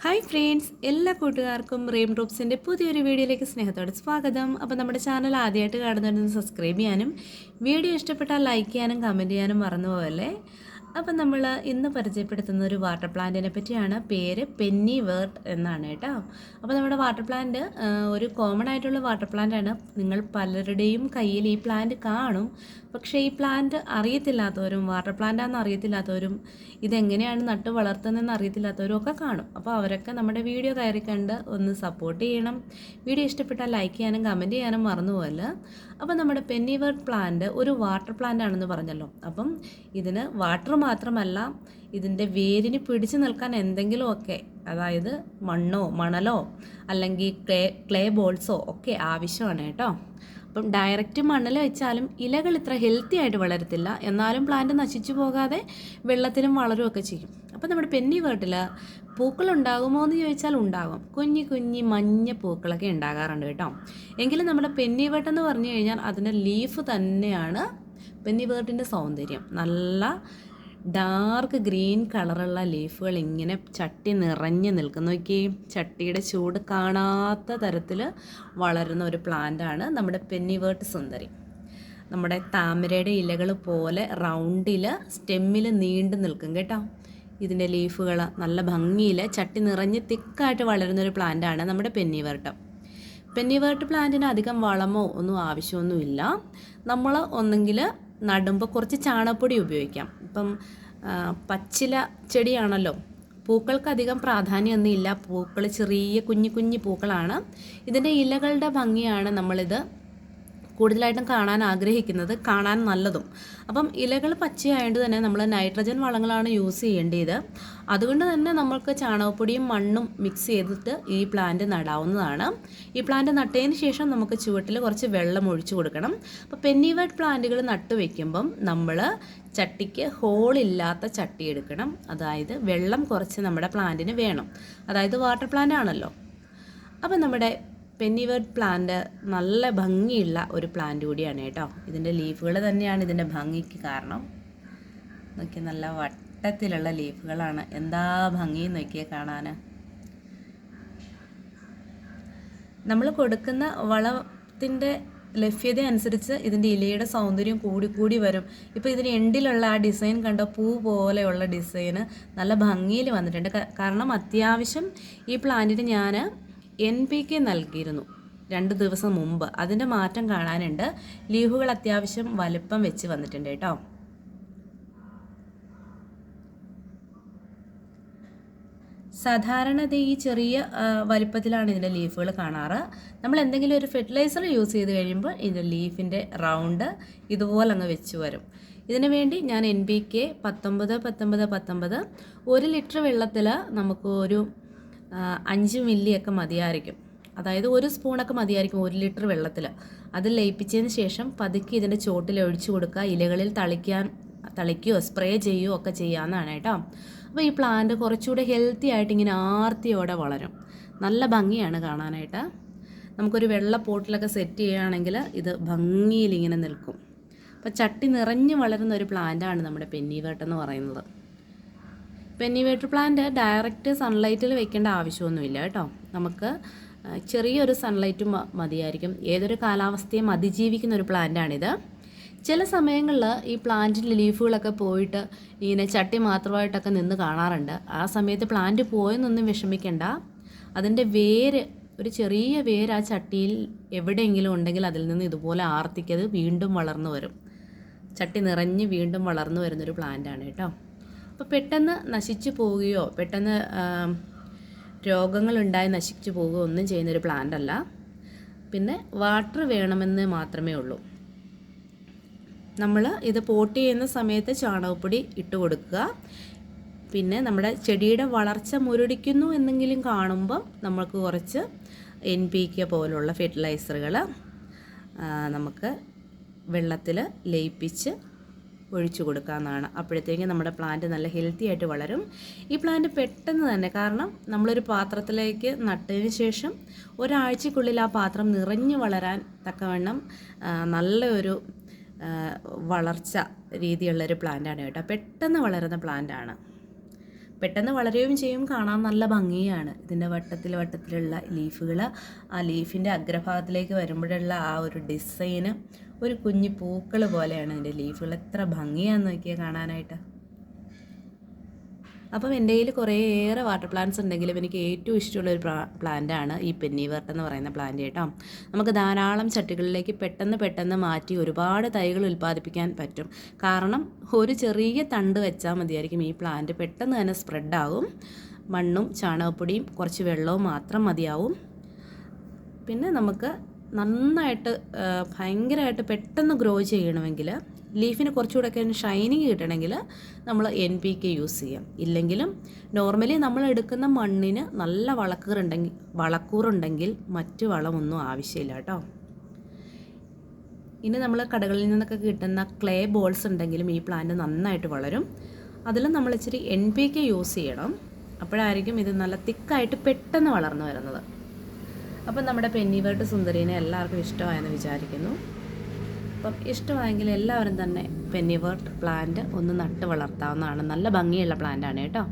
Hi friends എല്ലാ കൂട്ടുകാർക്കും റീം ഡ്രോപ്സിന്റെ പുതിയൊരു വീഡിയോയിലേക്ക് സ്നേഹത്തോടെ സ്വാഗതം. അപ്പോൾ നമ്മുടെ ചാനൽ ആദ്യമായിട്ട് കാണുന്നവരൊന്ന് സബ്സ്ക്രൈബ് ചെയ്യാനും വീഡിയോ ഇഷ്ടപ്പെട്ടാൽ ലൈക്ക് ചെയ്യാനും കമന്റ് ചെയ്യാനും മറന്നു പോകല്ലേ അപ്പം നമ്മൾ ഇന്ന് പരിചയപ്പെടുത്തുന്ന ഒരു വാട്ടർ പ്ലാന്റിനെ പറ്റിയാണ് പേര് പെന്നി വേർട്ട് എന്നാണ് കേട്ടോ. അപ്പോൾ നമ്മുടെ വാട്ടർ പ്ലാന്റ് ഒരു കോമൺ ആയിട്ടുള്ള വാട്ടർ പ്ലാന്റ് ആണ്. നിങ്ങൾ പലരുടെയും കയ്യിൽ ഈ പ്ലാന്റ് കാണും. പക്ഷേ ഈ പ്ലാന്റ് അറിയത്തില്ലാത്തവരും വാട്ടർ പ്ലാന്റ് ആണെന്ന് അറിയത്തില്ലാത്തവരും ഇതെങ്ങനെയാണ് നട്ട് വളർത്തുന്നതെന്ന് അറിയത്തില്ലാത്തവരും ഒക്കെ കാണും. അപ്പോൾ അവരൊക്കെ നമ്മുടെ വീഡിയോ കയറി കണ്ട് ഒന്ന് സപ്പോർട്ട് ചെയ്യണം. വീഡിയോ ഇഷ്ടപ്പെട്ടാൽ ലൈക്ക് ചെയ്യാനും കമന്റ് ചെയ്യാനും മറന്നു പോകല്ല അപ്പോൾ നമ്മുടെ പെന്നി വേർട്ട് പ്ലാന്റ് ഒരു വാട്ടർ പ്ലാന്റ് ആണെന്ന് പറഞ്ഞല്ലോ. അപ്പം ഇതിന് വാട്ടർ മാത്രമല്ല ഇതിന്റെ വേരിന് പിടിച്ചു നിൽക്കാൻ എന്തെങ്കിലുമൊക്കെ അതായത് മണ്ണോ മണലോ അല്ലെങ്കിൽ ക്ലേ ക്ലേ ബോൾസോ ഒക്കെ ആവശ്യമാണ് കേട്ടോ. അപ്പം ഡയറക്റ്റ് മണ്ണിൽ വെച്ചാലും ഇലകൾ ഇത്ര ഹെൽത്തി ആയിട്ട് വളരത്തില്ല. എന്നാലും പ്ലാന്റ് നശിച്ചു പോകാതെ വെള്ളത്തിലും വളരുമൊക്കെ ചെയ്യും. അപ്പം നമ്മുടെ പെന്നി വീട്ടിൽ പൂക്കൾ ഉണ്ടാകുമോ എന്ന് ചോദിച്ചാൽ ഉണ്ടാകും. കുഞ്ഞി കുഞ്ഞി മഞ്ഞ പൂക്കളൊക്കെ ഉണ്ടാകാറുണ്ട് കേട്ടോ. എങ്കിലും നമ്മുടെ പെന്നി വേട്ടെന്ന് പറഞ്ഞു കഴിഞ്ഞാൽ അതിന്റെ ലീഫ് തന്നെയാണ് പെന്നി വേർട്ടിന്റെ സൗന്ദര്യം. നല്ല ഡാർക്ക് ഗ്രീൻ കളറുള്ള ലീഫുകൾ ഇങ്ങനെ ചട്ടി നിറഞ്ഞു നിൽക്കുന്നു നോക്കി ചട്ടിയുടെ ചൂട് കാണാത്ത തരത്തിൽ വളരുന്ന ഒരു പ്ലാന്റാണ് നമ്മുടെ പെന്നിവേർട്ട് സുന്ദരി. നമ്മുടെ താമരയുടെ ഇലകൾ പോലെ റൗണ്ടിൽ സ്റ്റെമ്മിൽ നീണ്ടു നിൽക്കും കേട്ടോ. ഇതിന്റെ ലീഫുകൾ നല്ല ഭംഗിയിൽ ചട്ടി നിറഞ്ഞ് തിക്കായിട്ട് വളരുന്ന ഒരു പ്ലാന്റാണ് നമ്മുടെ പെന്നിവേർട്ട് പെന്നിവേർട്ട് പ്ലാന്റിന് അധികം വളമോ ഒന്നും ആവശ്യമൊന്നുമില്ല. നമ്മൾ ഒന്നെങ്കിൽ നടുമ്പോൾ കുറച്ച് ചാണകപ്പൊടി ഉപയോഗിക്കാം. ഇപ്പം പച്ചില ചെടിയാണല്ലോ പൂക്കൾക്ക് അധികം പ്രാധാന്യമൊന്നും ഇല്ല പൂക്കൾ ചെറിയ കുഞ്ഞു കുഞ്ഞു പൂക്കളാണ്. ഇതിന്റെ ഇലകളുടെ ഭംഗിയാണ് നമ്മളിത് കൂടുതലായിട്ടും കാണാൻ ആഗ്രഹിക്കുന്നത് കാണാൻ നല്ലതും. അപ്പം ഇലകൾ പച്ചയായതുകൊണ്ട് തന്നെ നമ്മൾ നൈട്രജൻ വളങ്ങളാണ് യൂസ് ചെയ്യേണ്ടത്. അതുകൊണ്ട് തന്നെ നമ്മൾക്ക് ചാണകപ്പൊടിയും മണ്ണും മിക്സ് ചെയ്തിട്ട് ഈ പ്ലാന്റ് നടാവുന്നതാണ്. ഈ പ്ലാന്റ് നട്ടതിന് ശേഷം നമുക്ക് ചുവട്ടിൽ കുറച്ച് വെള്ളം ഒഴിച്ചു കൊടുക്കണം. അപ്പോൾ പെന്നിവേഡ് പ്ലാന്റുകൾ നട്ടു വെക്കുമ്പം നമ്മൾ ചട്ടിക്ക് ഹോളില്ലാത്ത ചട്ടി എടുക്കണം. അതായത് വെള്ളം കുറച്ച് നമ്മുടെ പ്ലാന്റിന് വേണം. അതായത് വാട്ടർ പ്ലാന്റ് ആണല്ലോ. അപ്പം നമ്മുടെ പെന്നിവേർഡ് പ്ലാന്റ് നല്ല ഭംഗിയുള്ള ഒരു പ്ലാന്റ് കൂടിയാണ് കേട്ടോ. ഇതിന്റെ ലീഫുകൾ തന്നെയാണ് ഇതിന്റെ ഭംഗിക്ക് കാരണം. നോക്കി നല്ല വട്ടത്തിലുള്ള ലീഫുകളാണ് എന്താ ഭംഗി നോക്കിയേ കാണാൻ നമ്മൾ കൊടുക്കുന്ന വളത്തിന്റെ ലഭ്യത അനുസരിച്ച് ഇതിന്റെ ഇലയുടെ സൗന്ദര്യം കൂടി കൂടി വരും. ഇപ്പോൾ ഇതിന് എൻഡിലുള്ള ആ ഡിസൈൻ കണ്ട? പൂ പോലെയുള്ള ഡിസൈന് നല്ല ഭംഗിയിൽ വന്നിട്ടുണ്ട്. കാരണം അത്യാവശ്യം ഈ പ്ലാന്റിന് ഞാൻ എൻ പി കെ നൽകിയിരുന്നു. രണ്ട് ദിവസം മുമ്പ്. അതിന്റെ മാറ്റം കാണാനുണ്ട്. ലീഫുകൾ അത്യാവശ്യം വലുപ്പം വെച്ച് വന്നിട്ടുണ്ട് കേട്ടോ. സാധാരണ ഈ ചെറിയ വലിപ്പത്തിലാണ് ഇതിന്റെ ലീഫുകൾ കാണാറ്. നമ്മൾ എന്തെങ്കിലും ഒരു ഫെർട്ടിലൈസർ യൂസ് ചെയ്ത് കഴിയുമ്പോൾ ഇതിന്റെ ലീഫിന്റെ റൗണ്ട് ഇതുപോലെ അങ്ങ് വെച്ച് വരും. ഇതിനു വേണ്ടി ഞാൻ എൻ ബി കെ പത്തൊമ്പത് പത്തൊമ്പത് പത്തൊമ്പത് ഒരു ലിറ്റർ വെള്ളത്തിൽ നമുക്ക് ഒരു അഞ്ച് മില്ലിയൊക്കെ മതിയായിരിക്കും. അതായത് ഒരു സ്പൂണൊക്കെ മതിയായിരിക്കും ഒരു ലിറ്റർ വെള്ളത്തിൽ അത് ലയിപ്പിച്ചതിന് ശേഷം പതുക്കി ഇതിന്റെ ചോട്ടിൽ ഒഴിച്ചു കൊടുക്കുക. ഇലകളിൽ തളിക്കാൻ തളിക്കുകയോ സ്പ്രേ ചെയ്യുകയോ ഒക്കെ ചെയ്യാവുന്നതാണ് കേട്ടോ. അപ്പോൾ ഈ പ്ലാന്റ് കുറച്ചുകൂടെ ഹെൽത്തി ആയിട്ട് ഇങ്ങനെ ആർത്തിയോടെ വളരും. നല്ല ഭംഗിയാണ് കാണാനായിട്ട്. നമുക്കൊരു വെള്ള പോട്ടിലൊക്കെ സെറ്റ് ചെയ്യുകയാണെങ്കിൽ ഇത് ഭംഗിയിൽ ഇങ്ങനെ നിൽക്കും. അപ്പോൾ ചട്ടി നിറഞ്ഞു വളരുന്ന ഒരു പ്ലാന്റാണ് നമ്മുടെ പെന്നി എന്ന് പറയുന്നത്. പെന്നിവേട്ടർ പ്ലാന്റ് ഡയറക്റ്റ് സൺലൈറ്റിൽ വെക്കേണ്ട ആവശ്യമൊന്നുമില്ല കേട്ടോ. നമുക്ക് ചെറിയൊരു സൺലൈറ്റും മതിയായിരിക്കും. ഏതൊരു കാലാവസ്ഥയും അതിജീവിക്കുന്ന ഒരു പ്ലാന്റാണിത്. ചില സമയങ്ങളിൽ ഈ പ്ലാന്റിന്റെ ലീഫുകളൊക്കെ പോയിട്ട് ഇങ്ങനെ ചട്ടി മാത്രമായിട്ടൊക്കെ നിന്ന് കാണാറുണ്ട്. ആ സമയത്ത് പ്ലാന്റ് പോയെന്നൊന്നും വിഷമിക്കേണ്ട. അതിന്റെ വേര് ഒരു ചെറിയ വേര് ആ ചട്ടിയിൽ എവിടെയെങ്കിലും ഉണ്ടെങ്കിൽ അതിൽ നിന്ന് ഇതുപോലെ ആർത്തിക്കത് വീണ്ടും വളർന്നു വരും. ചട്ടി നിറഞ്ഞ് വീണ്ടും വളർന്നു വരുന്നൊരു പ്ലാന്റാണ് കേട്ടോ. അപ്പോൾ പെട്ടെന്ന് നശിച്ചു പോവുകയോ പെട്ടെന്ന് രോഗങ്ങളുണ്ടായി നശിച്ചു പോവുകയോ ഒന്നും ചെയ്യുന്നൊരു പ്ലാന്റ് അല്ല. പിന്നെ വാട്ടർ വേണമെന്ന് മാത്രമേ ഉള്ളൂ. നമ്മൾ ഇത് പോട്ട് ചെയ്യുന്ന സമയത്ത് ചാണകപ്പൊടി ഇട്ട് കൊടുക്കുക. പിന്നെ നമ്മുടെ ചെടിയുടെ വളർച്ച മുരടിക്കുന്നു എന്നെങ്കിലും കാണുമ്പം നമുക്ക് കുറച്ച് എൻ പി കെ പോലുള്ള ഫെർട്ടിലൈസറുകൾ നമുക്ക് വെള്ളത്തിൽ ലയിപ്പിച്ച് ഒഴിച്ചു കൊടുക്കാവുന്നതാണ് അപ്പോഴത്തേക്കും നമ്മുടെ പ്ലാന്റ് നല്ല ഹെൽത്തി ആയിട്ട് വളരും. ഈ പ്ലാന്റ് പെട്ടെന്ന് തന്നെ കാരണം നമ്മളൊരു പാത്രത്തിലേക്ക് നട്ടതിന് ശേഷം ഒരാഴ്ചക്കുള്ളിൽ ആ പാത്രം നിറഞ്ഞു വളരാൻ തക്കവണ്ണം നല്ലൊരു വളർച്ച രീതിയുള്ളൊരു പ്ലാന്റാണ് കേട്ടോ. പെട്ടെന്ന് വളരുന്ന പ്ലാന്റാണ് പെട്ടെന്ന് വളരുകയും ചെയ്യും. കാണാൻ നല്ല ഭംഗിയാണ്. ഇതിന്റെ വട്ടത്തിൽ വട്ടത്തിലുള്ള ലീഫുകൾ ആ ലീഫിന്റെ അഗ്രഭാഗത്തിലേക്ക് വരുമ്പോഴുള്ള ആ ഒരു ഡിസൈന് ഒരു കുഞ്ഞു പൂക്കൾ പോലെയാണ് ഇതിന്റെ ലീഫുകൾ. എത്ര ഭംഗിയാന്ന് നോക്കിയാൽ കാണാനായിട്ട്. അപ്പം എന്റെ കയ്യിൽ കുറേയേറെ വാട്ടർ പ്ലാന്റ്സ് ഉണ്ടെങ്കിലും എനിക്ക് ഏറ്റവും ഇഷ്ടമുള്ള ഒരു പ്ലാന്റാണ് ഈ പെന്നിവർട്ട് എന്ന് പറയുന്ന പ്ലാന്റ് കേട്ടോ. നമുക്ക് ധാരാളം ചട്ടികളിലേക്ക് പെട്ടെന്ന് പെട്ടെന്ന് മാറ്റി ഒരുപാട് തൈകൾ ഉൽപ്പാദിപ്പിക്കാൻ പറ്റും. കാരണം ഒരു ചെറിയ തണ്ട് വെച്ചാൽ മതിയായിരിക്കും ഈ പ്ലാന്റ് പെട്ടെന്ന് തന്നെ സ്പ്രെഡാകും മണ്ണും ചാണകപ്പൊടിയും കുറച്ച് വെള്ളവും മാത്രം മതിയാവും. പിന്നെ നമുക്ക് നന്നായിട്ട് ഭയങ്കരമായിട്ട് പെട്ടെന്ന് ഗ്രോ ചെയ്യണമെങ്കിൽ ലീഫിന് കുറച്ചുകൂടെയൊക്കെ ഷൈനിങ് കിട്ടണമെങ്കിൽ നമ്മൾ എൻ പി കെ യൂസ് ചെയ്യാം. ഇല്ലെങ്കിലും നോർമലി നമ്മൾ എടുക്കുന്ന മണ്ണിന് നല്ല വളക്കൂറുണ്ടെങ്കിൽ വളക്കൂറുണ്ടെങ്കിൽ മറ്റു വളമൊന്നും ആവശ്യമില്ല കേട്ടോ. ഇനി നമ്മൾ കടകളിൽ നിന്നൊക്കെ കിട്ടുന്ന ക്ലേ ബോൾസ് ഉണ്ടെങ്കിലും ഈ പ്ലാന്റ് നന്നായിട്ട് വളരും. അതിലും നമ്മൾ ഇച്ചിരി എൻ പി കെ യൂസ് ചെയ്യണം. അപ്പോഴായിരിക്കും ഇത് നല്ല തിക്കായിട്ട് പെട്ടെന്ന് വളർന്നു വരുന്നത്. അപ്പം നമ്മുടെ പെന്നിവേർട്ട് സുന്ദരീനെ എല്ലാവർക്കും ഇഷ്ടമായെന്ന് വിചാരിക്കുന്നു. അപ്പം ഇഷ്ടമായെങ്കിൽ എല്ലാവരും തന്നെ പെന്നിവേർട്ട് പ്ലാന്റ് ഒന്ന് നട്ട് വളർത്താവുന്നതാണ്. നല്ല ഭംഗിയുള്ള പ്ലാന്റാണ് കേട്ടോ.